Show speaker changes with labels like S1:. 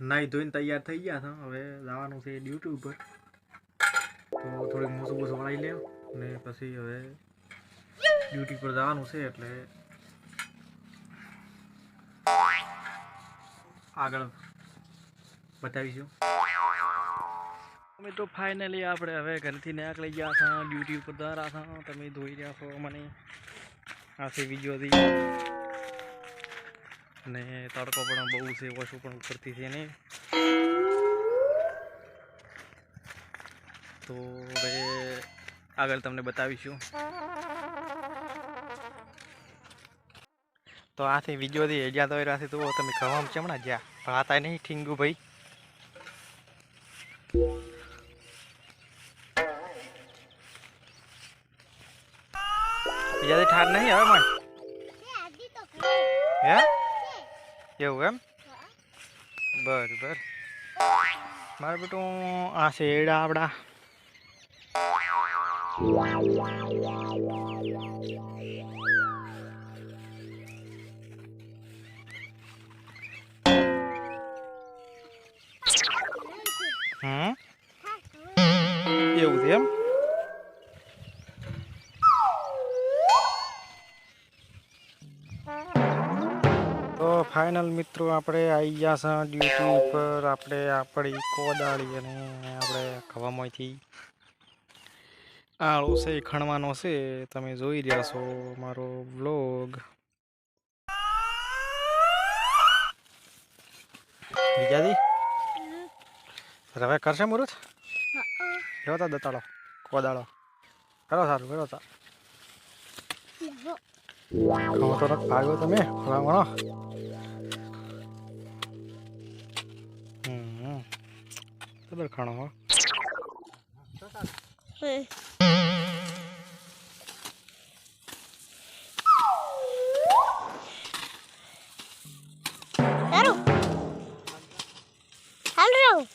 S1: નાહી ધોઈને તૈયાર થઈ ગયા હતા. હવે જવાનું છે ડ્યુટી ઉપર. તો થોડીક મોસું બોસું વળાવી લે ને પછી હવે ડ્યુટી પર જવાનું છે એટલે આગળ બતાવીશું. અમે તો ફાઇનલી આપણે હવે ઘરેથી નીકળી ગયા હતા. ડ્યુટી ઉપર જવા હતા. તમે ધોઈ રહ્યા છો મને. આ બીજો અને તડકો પણ બહુ છે ઓછું પણ ઉપરથી છે ને તો હવે આગળ તમને બતાવીશું. તો આથી વિડીયોથી હેજા તો એરાથી તો તમે કહેવામાં ચમણા જ્યાં? પણ આતા નહીં ઠીંગુ ભાઈ. બીજાથી ઠાર નહીં હવે પણ. હે? એવું એમ બરાબર મારે બેટું આ શેડા આપડા હમ એવું છે એમ તો ફાઇનલ મિત્રો આપણે આવી ગયા છે ડ્યુટી ઉપર. આપણે આપણી કોદાળી અને આપણે ખવામાંથી આળો છે ખણવાનો છે. તમે જોઈ રહ્યા છો મારો વ્લોગ. બીજાથી હવે કરશે મુહૂર્ત? એવો તા દતાળો કોદાળો. કરો સારું કરો
S2: この
S1: トラック買うためこれもなうんうん食べるかなは
S2: い Hello. Hello.